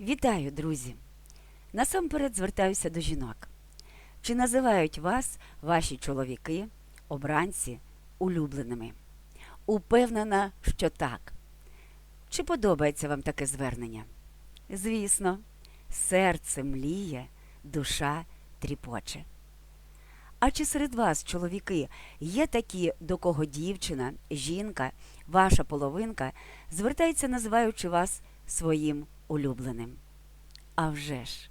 Вітаю, друзі! Насамперед звертаюся до жінок. Чи називають вас ваші чоловіки, обранці, улюбленими? Упевнена, що так. Чи подобається вам таке звернення? Звісно, серце мліє, душа тріпоче. А чи серед вас, чоловіки, є такі, до кого дівчина, жінка, ваша половинка звертається, називаючи вас своїм улюбленим? А вже ж,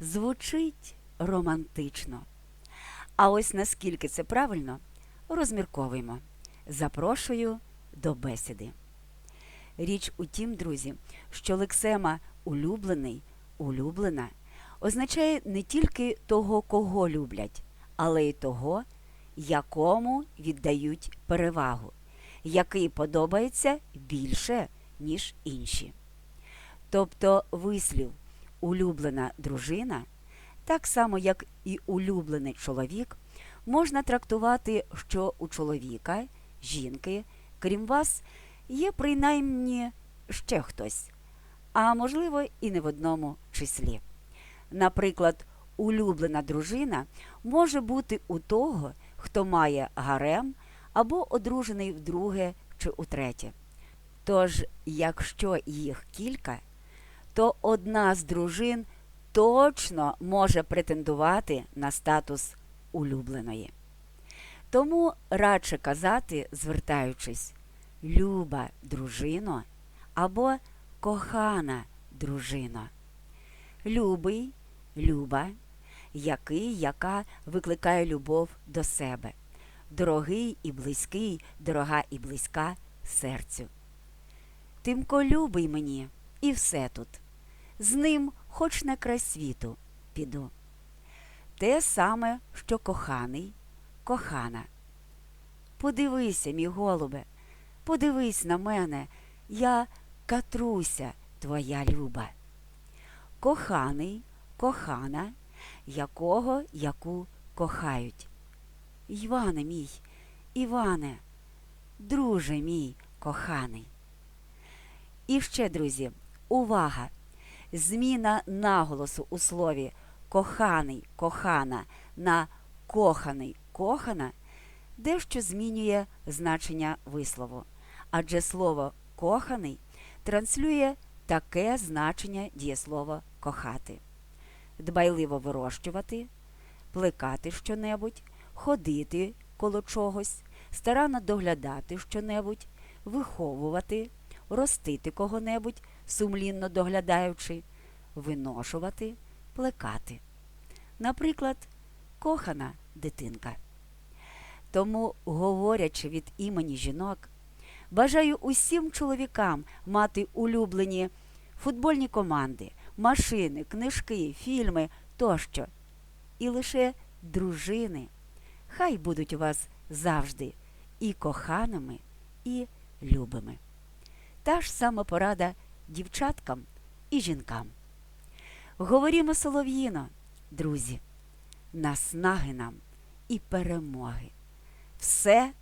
звучить романтично. А ось наскільки це правильно, розмірковуємо. Запрошую до бесіди. Річ у тім, друзі, що лексема улюблений, улюблена означає не тільки того, кого люблять, але й того, якому віддають перевагу, який подобається більше, ніж інші. Тобто вислів улюблена дружина, так само як і улюблений чоловік, можна трактувати, що у чоловіка, жінки, крім вас, є принаймні ще хтось, а можливо і не в одному числі. Наприклад, улюблена дружина може бути у того, хто має гарем або одружений вдруге чи утретє. Тож, якщо їх кілька, то одна з дружин точно може претендувати на статус улюбленої. Тому радше казати, звертаючись, люба дружино або кохана дружино. Любий, люба, який, яка викликає любов до себе. Дорогий і близький, дорога і близька серцю. Тимко любий мені, і все тут. З ним хоч на край світу піду. Те саме, що коханий, кохана. Подивися, мій голубе, подивись на мене, я катруся твоя люба. Коханий, кохана, якого яку кохають. Іване мій, Іване, друже мій коханий. І ще, друзі, увага! Зміна наголосу у слові коханий, кохана на коханий, кохана дещо змінює значення вислову, адже слово коханий транслює таке значення дієслова кохати, дбайливо вирощувати, плекати щонебудь, ходити коло чогось, старанно доглядати щонебудь, виховувати, ростити кого-небудь, сумлінно доглядаючи, виношувати, плекати. Наприклад, кохана дитинка. Тому, говорячи від імені жінок, бажаю усім чоловікам мати улюблені футбольні команди, машини, книжки, фільми тощо. І лише дружини. Хай будуть у вас завжди і коханими, і любими. Та ж сама порада дівчаткам і жінкам. Говорімо солов'їно, друзі, наснаги нам і перемоги. Все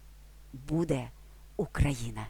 буде Україна!